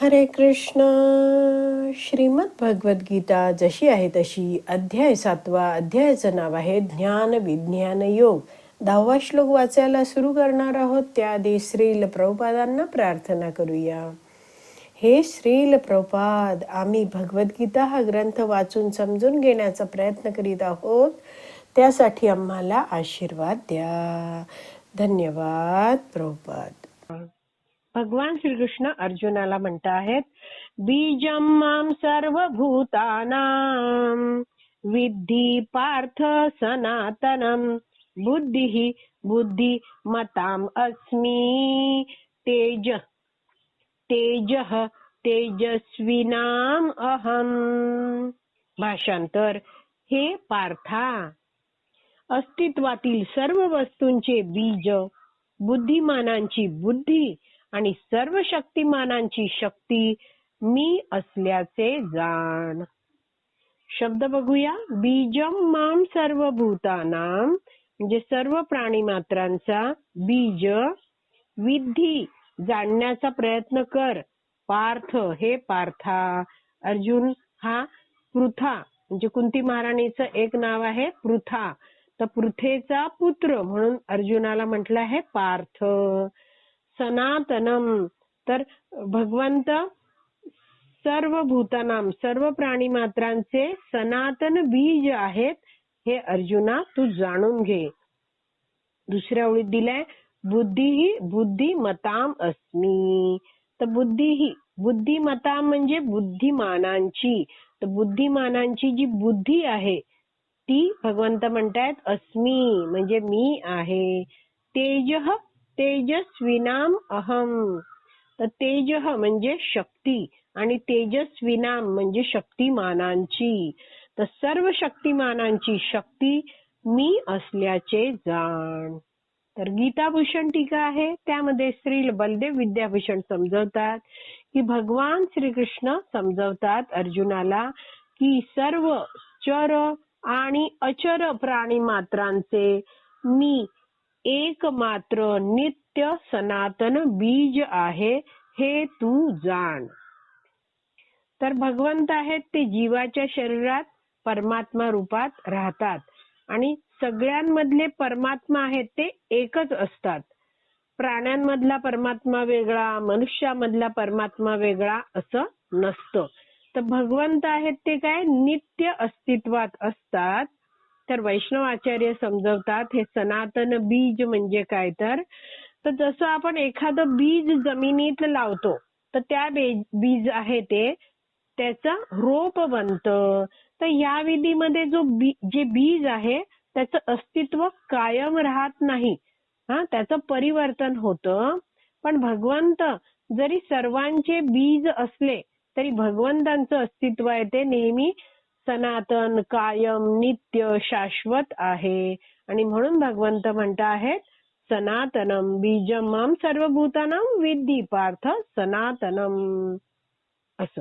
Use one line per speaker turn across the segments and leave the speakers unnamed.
हरे कृष्ण. श्रीमद भगवद्गीता जशी आहे तशी अध्याय सातवा अध्यायाचं नाव आहे ज्ञान विज्ञान योग. दहावा श्लोक वाचायला सुरू करणार आहोत त्याआधी श्रील प्रभुपादांना प्रार्थना करूया. हे श्रील प्रभुपाद आम्ही भगवद्गीता हा ग्रंथ वाचून समजून घेण्याचा प्रयत्न करीत आहोत. त्यासाठी आम्हाला आशीर्वाद द्या. धन्यवाद प्रभुपाद. भगवान श्रीकृष्ण अर्जुनाला म्हणत आहेत बीजम माम सर्व भूतानाम विद्धी पार्थ सनातनम बुद्धी बुद्धी मताम अस्मी तेज तेज तेजस्विनाम अहम। भाषांतर हे पार्था अस्तित्वातील सर्व वस्तूंचे बीज बुद्धिमानांची बुद्धी आणि सर्व शक्तिमानांची शक्ती मी असल्याचे जाण. शब्द बघूया. बीजम माम सर्व भूतानाम म्हणजे सर्व प्राणी मात्रांचा बीज विधी जाणण्याचा प्रयत्न कर. पार्थ हे पार्था. अर्जुन हा पृथा म्हणजे कुंती महाराणीचं एक नाव आहे पृथा. तर पृथेचा पुत्र म्हणून अर्जुनाला म्हटलं आहे पार्थ. सनातनम। तर भगवंत सर्व भूतानाम सर्व प्राणी मात्रांचे सनातन बीज आहेत हे अर्जुना तू जाणून घे. दुसऱ्या ओळीत दिलाय बुद्धी बुद्धी मताम अस्मी। तर बुद्धी ही बुद्धिमता म्हणजे बुद्धिमानांची। तर बुद्धिमानांची जी बुद्धी आहे ती भगवंत म्हणतायत अस्मी म्हणजे मी आहे। तेज तेजस्विनाम अहम. तर तेज म्हणजे शक्ती आणि तेजस्विनाम म्हणजे शक्तिमानांची. तर सर्व शक्तिमानांची शक्ती मी असल्याचे जाण. तर गीताभूषण टीका आहे. त्यामध्ये श्री बलदेव विद्याभूषण समजवतात की भगवान श्रीकृष्ण समजवतात अर्जुनाला की सर्व चर आणि अचर प्राणी मात्रांचे मी एकमात्र नित्य सनातन बीज आहे हे तू जाण. तर भगवंत आहेत ते जीवाच्या शरीरात परमात्मा रूपात राहतात आणि सगळ्यांमधले परमात्मा आहेत ते एकच असतात. प्राण्यांमधला परमात्मा वेगळा मनुष्यामधला परमात्मा वेगळा असं नसतं. तर भगवंत आहेत ते काय? नित्य अस्तित्वात असतात. तर वैष्णव आचार्य समजवतात हे सनातन बीज म्हणजे काय तर? तर जसं आपण एखादं बीज जमिनीत लावतो तर त्या बीज आहे ते त्याचं रोप बनतं. तर या विधीमध्ये जो बी जे बीज आहे त्याचं अस्तित्व कायम राहत नाही. हा त्याचं परिवर्तन होतं. पण भगवंत जरी सर्वांचे बीज असले तरी भगवंतांचं अस्तित्व आहे ते नेहमी सनातन कायम नित्य शाश्वत आहे. आणि म्हणून भगवंत म्हणत आहेत सनातनम बीजमाम सर्वभूतानाम विद्धी पार्थ सनातनम. असं.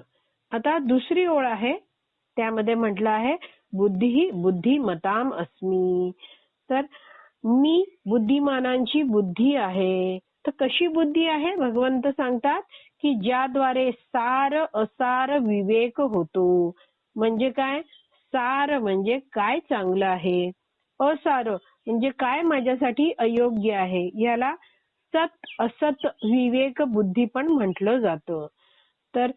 आता दुसरी ओळ आहे त्यामध्ये म्हटलं आहे बुद्धी बुद्धिमताम अस्मी. तर मी बुद्धिमानांची बुद्धी आहे. तर कशी बुद्धी आहे? भगवंत सांगतात की ज्याद्वारे सार असार विवेक होतो. म्हणजे काय? सार म्हणजे काय चांगलं आहे? असार म्हणजे काय माझ्यासाठी अयोग्य आहे? याला सत असत विवेक बुद्धी पण म्हटलं जातं. तर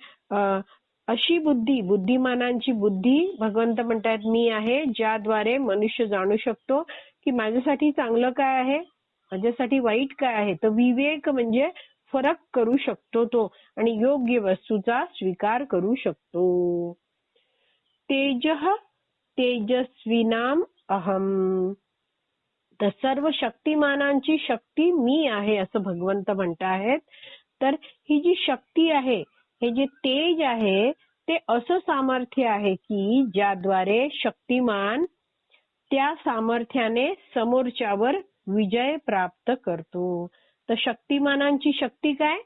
अशी बुद्धी बुद्धिमानांची बुद्धी भगवंत म्हणतात मी आहे ज्याद्वारे मनुष्य जाणू शकतो की माझ्यासाठी चांगलं काय आहे? माझ्यासाठी वाईट काय आहे? तर विवेक म्हणजे फरक करू शकतो तो आणि योग्य वस्तूचा स्वीकार करू शकतो. तेज तेजस्विनाम अहम तर सर्व शक्तिमानांची शक्ती मी आहे असं भगवंत म्हणत आहेत तर ही जी शक्ती आहे हे जे तेज आहे ते असं सामर्थ्य आहे की ज्याद्वारे शक्तिमान त्या सामर्थ्याने समोरच्यावर विजय प्राप्त करतो. तर शक्तिमानांची शक्ती काय?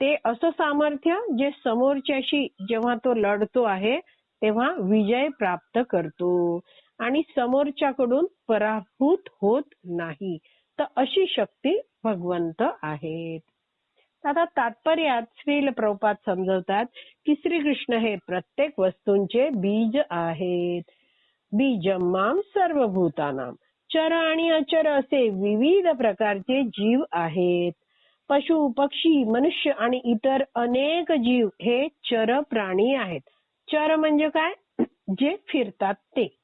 ते असं सामर्थ्य जे समोरच्याशी जेव्हा तो लढतो आहे तेव्हा विजय प्राप्त करतो. आणि समोरच्याकडून पराभूत होत नाही. तर अशी शक्ती भगवंत आहेत. आता तात्पर्यात श्रील प्रभुपाद समजवतात की श्रीकृष्ण हे प्रत्येक वस्तूंचे बीज आहेत. बीजम माम सर्व भूतानाम चर आणि अचर असे विविध प्रकारचे जीव आहेत. पशु पक्षी मनुष्य आणि इतर अनेक जीव हे चर प्राणी आहेत. चर म्हणजे काय? जे फिरतात ते.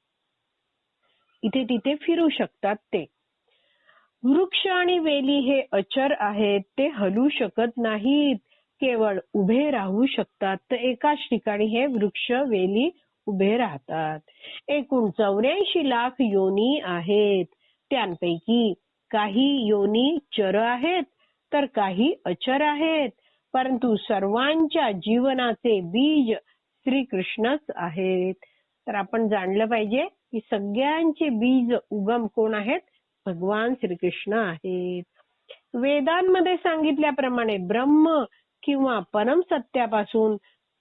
इथे तिथे फिरू शकतात ते. वृक्ष आणि वेली हे अचर आहेत ते हलू शकत नाहीत. केवळ उभे राहू शकतात. तर एकाच ठिकाणी हे वृक्ष वेली उभे राहतात. एकूण चौऱ्याऐंशी लाख योनी आहेत. त्यांपैकी काही योनी चर आहेत तर काही अचर आहेत. परंतु सर्वांच्या जीवनाचे बीज श्रीकृष्णच आहेत. तर आपण जाणलं पाहिजे की सगळ्यांचे बीज उगम कोण आहेत? भगवान श्रीकृष्ण आहेत. वेदांमध्ये सांगितल्याप्रमाणे ब्रह्म किंवा परम सत्यापासून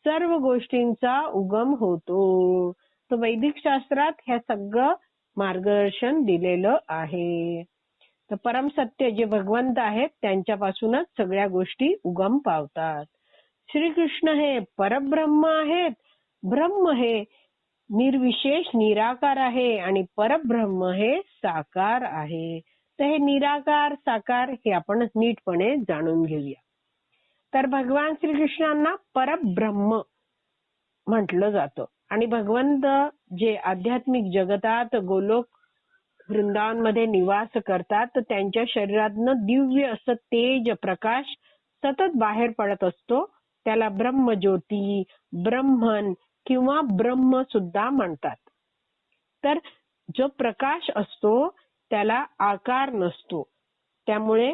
सर्व गोष्टींचा उगम होतो. तर वैदिक शास्त्रात ह्या सगळं मार्गदर्शन दिलेलं आहे. तर परम सत्य जे भगवंत आहेत त्यांच्यापासूनच सगळ्या गोष्टी उगम पावतात. श्रीकृष्ण हे परब्रह्म आहेत. ब्रह्म हे निर्विशेष निराकार आहे आणि परब्रह्म हे साकार आहे. तर हे निराकार साकार हे आपण नीटपणे जाणून घेऊया. तर भगवान श्रीकृष्णांना परब्रह्म म्हटलं जातं. आणि भगवंत जे आध्यात्मिक जगतात गोलोक वृंदावनमध्ये निवास करतात तर त्यांच्या शरीरातनं दिव्य असं तेज प्रकाश सतत बाहेर पडत असतो. त्याला ब्रह्मज्योती ब्रह्मन किंवा ब्रह्म सुद्धा म्हणतात. तर जो प्रकाश असतो त्याला आकार नसतो. त्यामुळे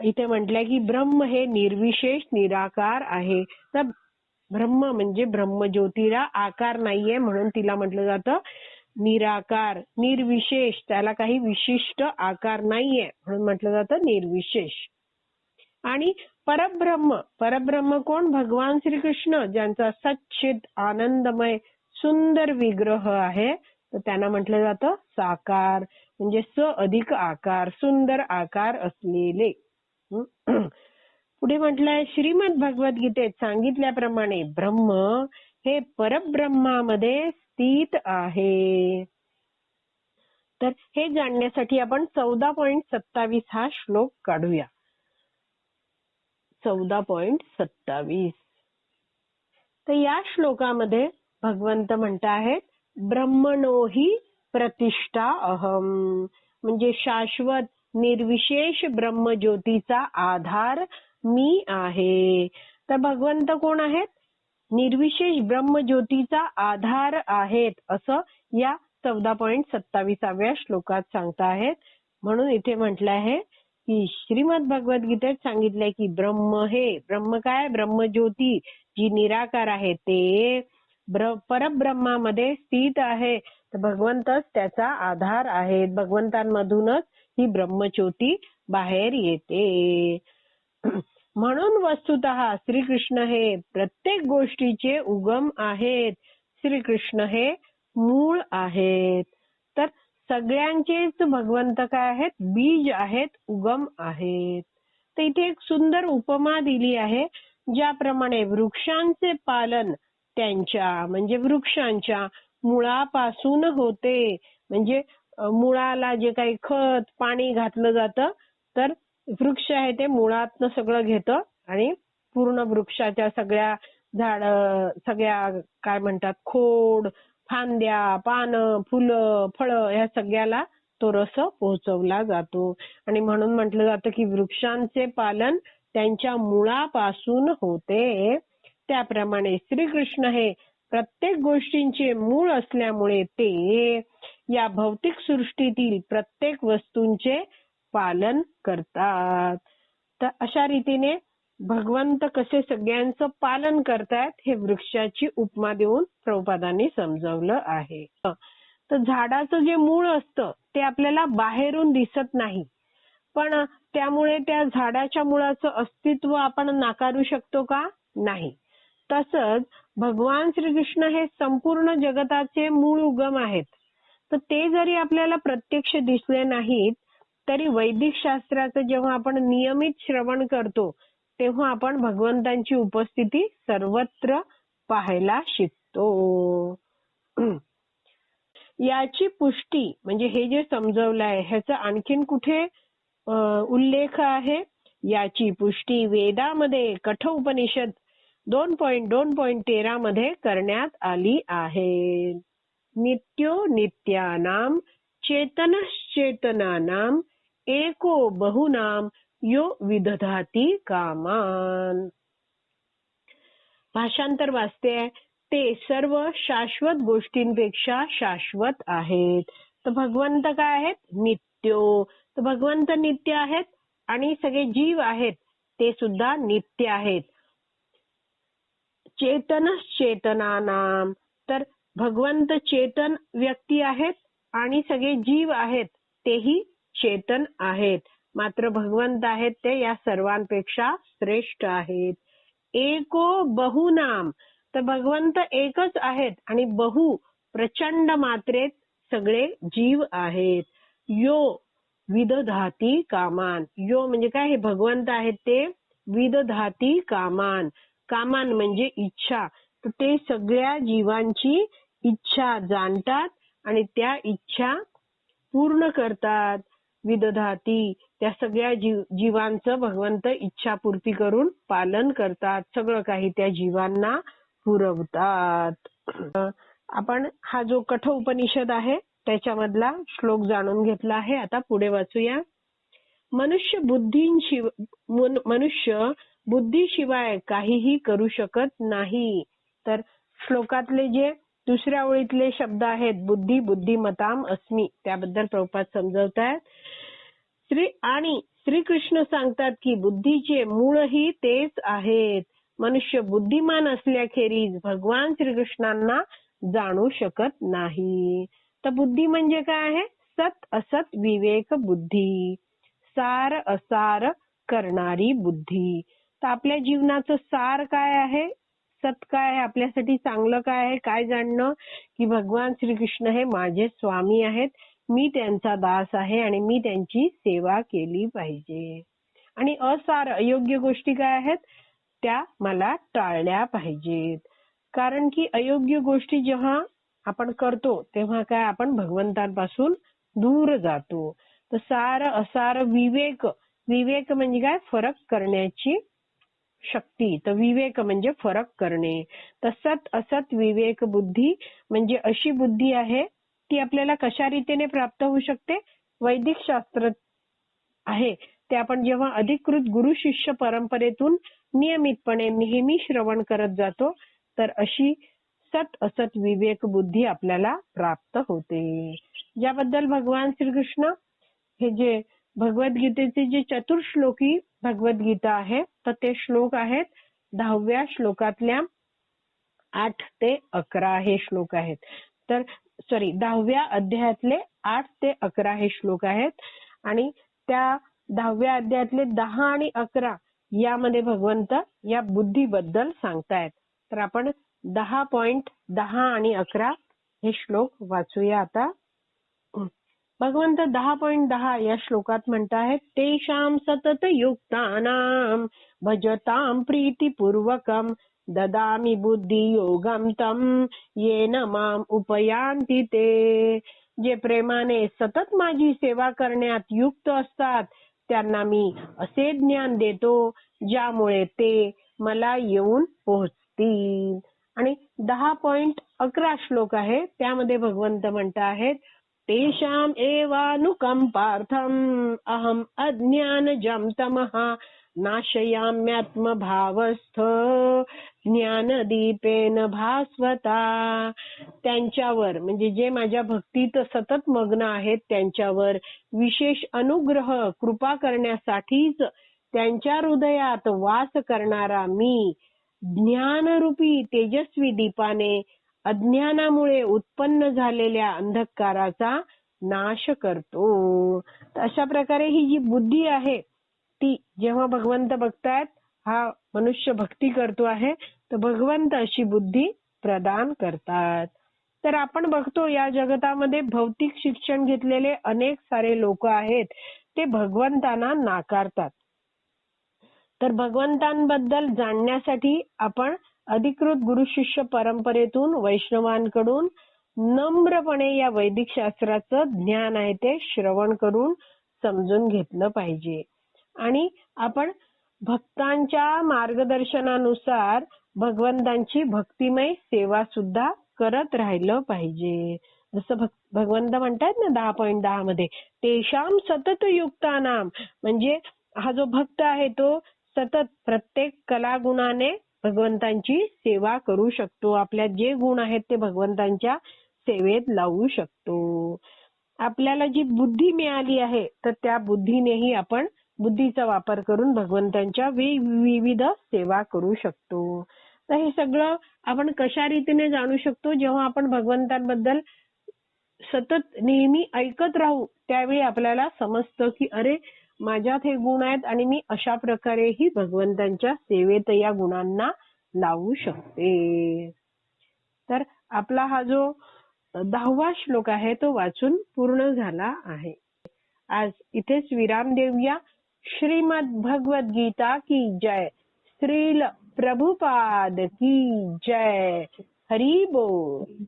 इथे म्हटलंय की ब्रह्म हे निर्विशेष निराकार आहे. तर ब्रह्म म्हणजे ब्रह्मज्योतीला आकार नाहीये म्हणून तिला म्हटलं जातं निराकार निर्विशेष. त्याला काही विशिष्ट आकार नाहीये म्हणून म्हटलं जातं निर्विशेष. आणि परब्रह्म परब्रह्म कोण? भगवान श्रीकृष्ण ज्यांचा सच्चित आनंदमय सुंदर विग्रह आहे. तर त्यांना म्हटलं जातं साकार म्हणजे स अधिक आकार सुंदर आकार असलेले. पुढे म्हटलंय श्रीमद भगवद्गीतेत सांगितल्याप्रमाणे ब्रह्म हे परब्रह्मामध्ये स्थित आहे. तर हे जाणण्यासाठी आपण चौदा पॉइंट सत्तावीस हा श्लोक काढूया. चौदा पॉइंट सत्तावीस. तर या श्लोकामध्ये भगवंत म्हणत आहेत ब्रह्मणोही प्रतिष्ठा अहम. म्हणजे शाश्वत निर्विशेष ब्रह्मज्योतीचा आधार मी आहे. तर भगवंत कोण आहेत? निर्विशेष ब्रह्मज्योतीचा आधार आहेत असं या चौदा पॉइंट सत्तावीसाव्या श्लोकात सांगता आहेत म्हणून इथे म्हटलं आहे की श्रीमद भगवद्गीतेत सांगितलंय की ब्रह्म हे ब्रह्म काय? ब्रह्मज्योती जी निराकार आहे ते परब्रह्मामध्ये स्थित आहे. तर भगवंतच त्याचा आधार आहे. भगवंतांमधूनच ही ब्रह्मज्योती बाहेर येते. म्हणून वस्तुत श्रीकृष्ण हे प्रत्येक गोष्टीचे उगम आहेत. श्रीकृष्ण हे मूळ आहेत. सगळ्यांचेच भगवंत काय आहेत? बीज आहेत उगम आहेत. तर इथे एक सुंदर उपमा दिली आहे ज्याप्रमाणे वृक्षांचे पालन त्यांच्या म्हणजे वृक्षांच्या मुळापासून होते. म्हणजे मुळाला जे काही खत पाणी घातलं जातं तर वृक्ष आहे ते मुळातनं सगळं घेतं आणि पूर्ण वृक्षाच्या सगळ्या झाड सगळ्या काय म्हणतात खोड फांद्या पानं फुलं फळं ह्या सगळ्याला तो रस पोहोचवला जातो. आणि म्हणून म्हटलं जातं की वृक्षांचे पालन त्यांच्या मुळापासून होते. त्याप्रमाणे श्रीकृष्ण हे प्रत्येक गोष्टींचे मूळ असल्यामुळे ते या भौतिक सृष्टीतील प्रत्येक वस्तूंचे पालन करतात. तर अशा रीतीने भगवंत कसे सगळ्यांचं पालन करतायत हे वृक्षाची उपमा देऊन प्रभुपादांनी समजावलं आहे. तर झाडाचं जे मूळ असतं ते आपल्याला बाहेरून दिसत नाही. पण त्यामुळे त्या झाडाच्या मुळाचं अस्तित्व आपण नाकारू शकतो का? नाही. तसंच भगवान श्रीकृष्ण हे संपूर्ण जगताचे मूळ उगम आहेत. तर ते जरी आपल्याला प्रत्यक्ष दिसले नाहीत तरी वैदिक शास्त्राचं जेव्हा आपण नियमित श्रवण करतो तेव्हा आपण भगवंतांची उपस्थिती सर्वत्र पाहायला शिकतो. याची पुष्टी म्हणजे हे जे समजवलं आहे ह्याचा आणखीन कुठे उल्लेख आहे? याची पुष्टी वेदामध्ये कठोपनिषद दोन पॉइंट दोन पॉइंट तेरा मध्ये करण्यात आली आहे. नित्यो नित्यानाम चेतनश्चेतनानाम एको बहुनाम यो विदधाती कामान। भाषांतर वाचते ते सर्व शाश्वत गोष्टींपेक्षा शाश्वत आहेत। तर भगवंत काय आहेत? नित्यो। तर भगवंत नित्य आहेत आणि सगळे जीव आहेत ते सुद्धा नित्य आहेत। चेतन चेतनानाम तर भगवंत चेतन व्यक्ती आहेत आणि सगळे जीव आहेत तेही चेतन आहेत। मात्र भगवंत आहेत ते या सर्वांपेक्षा श्रेष्ठ आहेत. एको बहुनाम तर भगवंत एकच आहेत आणि बहु प्रचंड मात्रेत सगळे जीव आहेत. यो विदधाती कामान. यो म्हणजे काय? हे भगवंत आहेत ते विदधाती कामान. कामान म्हणजे इच्छा. तर ते सगळ्या जीवांची इच्छा जाणतात आणि त्या इच्छा पूर्ण करतात. विदधाती. त्या सगळ्या जीव जीवांचं भगवंत इच्छापूर्ती करून पालन करतात. सगळं काही त्या जीवांना पुरवतात. आपण हा जो कठ उपनिषद आहे त्याच्यामधला श्लोक जाणून घेतला आहे. आता पुढे वाचूया. मनुष्य बुद्धीशिव मनुष्य बुद्धीशिवाय काहीही करू शकत नाही. तर श्लोकातले जे दुसऱ्या ओळीतले शब्द आहेत बुद्धी बुद्धिमताम अस्मी. त्याबद्दल प्रभुपाद आहेत श्री आणि श्रीकृष्ण सांगतात की बुद्धीचे मूळही तेच आहेत. मनुष्य बुद्धिमान असल्याखेरीज भगवान श्रीकृष्णांना जाणू शकत नाही. तर बुद्धी म्हणजे काय आहे? सत असत विवेक बुद्धी. सार असार करणारी बुद्धी. तर आपल्या जीवनाचं सार काय आहे? सत काय आपल्यासाठी चांगलं काय आहे? काय जाणणं? की भगवान श्रीकृष्ण हे माझे स्वामी आहेत. मी त्यांचा दास आहे आणि मी त्यांची सेवा केली पाहिजे. आणि असार अयोग्य गोष्टी काय आहेत? त्या मला टाळल्या पाहिजेत. कारण की अयोग्य गोष्टी जेव्हा आपण करतो तेव्हा काय आपण भगवंतांपासून दूर जातो. तर सार असार विवेक विवेक म्हणजे काय? फरक करण्याची शक्ती तर विवेक म्हणजे फरक करणे. तर सत असत विवेक बुद्धी म्हणजे अशी बुद्धी आहे ती आपल्याला कशा रीतीने प्राप्त होऊ शकते? वैदिक शास्त्र आहे ते आपण जेव्हा अधिकृत गुरु शिष्य परंपरेतून नियमितपणे नेहमी श्रवण करत जातो तर अशी सत असत विवेक बुद्धी आपल्याला प्राप्त होते. याबद्दल भगवान श्रीकृष्ण हे जे भगवद्गीतेचे जे चतुर्श्लोकी भगवद्गीता आहे तर ते श्लोक आहेत दहाव्या श्लोकातल्या आठ ते अकरा हे श्लोक आहेत. तर सॉरी दहाव्या अध्यायातले आठ ते अकरा हे श्लोक आहेत. आणि त्या दहाव्या अध्यायातले दहा आणि अकरा यामध्ये भगवंत या बुद्धीबद्दल सांगतायत. तर आपण दहा पॉइंट दहा आणि अकरा हे श्लोक वाचूया आता. भगवंत दहा पॉइंट दहा या श्लोकात म्हणतायत तेषाम सतत युक्तानाम भजताम प्रीतीपूर्वकम ददामी बुद्धी योगम तम येन माम उपयांती ते. जे प्रेमाने सतत माझी सेवा करण्यात युक्त असतात त्यांना मी असे ज्ञान देतो ज्यामुळे ते मला येऊन पोहोचतील. आणि दहा पॉइंट अकरा श्लोक आहे त्यामध्ये भगवंत म्हणत आहेत तेषाम् एवानुकम्पार्थम्। अहम् अज्ञानजम तमः। नाशयाम्यात्मभावस्थ। ज्ञानदीपेन भास्वता। त्यांच्यावर म्हणजे जे माझ्या भक्तीत सतत मग्न आहेत त्यांच्यावर विशेष अनुग्रह कृपा करण्यासाठीच त्यांच्या हृदयात वास करणारा मी ज्ञानरूपी तेजस्वी दीपाने अज्ञानामुळे उत्पन्न झालेल्या अंधकाराचा नाश करतो. अशा प्रकारे ही जी बुद्धी आहे ती जेव्हा भगवंत बघतायत हा मनुष्य भक्ती करतो आहे तर भगवंत अशी बुद्धी प्रदान करतात. तर आपण बघतो या जगतामध्ये भौतिक शिक्षण घेतलेले अनेक सारे लोक आहेत ते भगवंतांना नाकारतात. तर भगवंतांबद्दल जाणण्यासाठी आपण अधिकृत गुरु शिष्य परंपरेतून वैष्णवांकडून नम्रपणे या वैदिक शास्त्राचं ज्ञान आहे ते श्रवण करून समजून घेतलं पाहिजे. आणि आपण भक्तांच्या मार्गदर्शनानुसार भगवंतांची भक्तिमय सेवा सुद्धा करत राहिलं पाहिजे. जसं भगवंत म्हणतात ना दहा पॉईंट दहा मध्ये तेशाम सतत युक्तानाम म्हणजे हा जो भक्त आहे तो सतत प्रत्येक कलागुणाने भगवंतांची सेवा करू शकतो. आपल्यात जे गुण आहेत ते भगवंतांच्या सेवेत लावू शकतो. आपल्याला जी बुद्धी मिळाली आहे तर त्या बुद्धीनेही आपण बुद्धीचा वापर करून भगवंतांच्या विविध सेवा करू शकतो. तर हे सगळं आपण कशा रीतीने जाणू शकतो? जेव्हा आपण भगवंतांबद्दल सतत नेहमी ऐकत राहू त्यावेळी आपल्याला समजतं की अरे माझ्यात हे गुण आहेत आणि मी अशा प्रकारेही भगवंतांच्या सेवेत या गुणांना लावू शकते. तर आपला हा जो दहावा श्लोक आहे तो वाचून पूर्ण झाला आहे. आज इथेच विराम देऊया. श्रीमद भगवत गीता की जय. श्रील प्रभुपाद की जय. हरी बोल.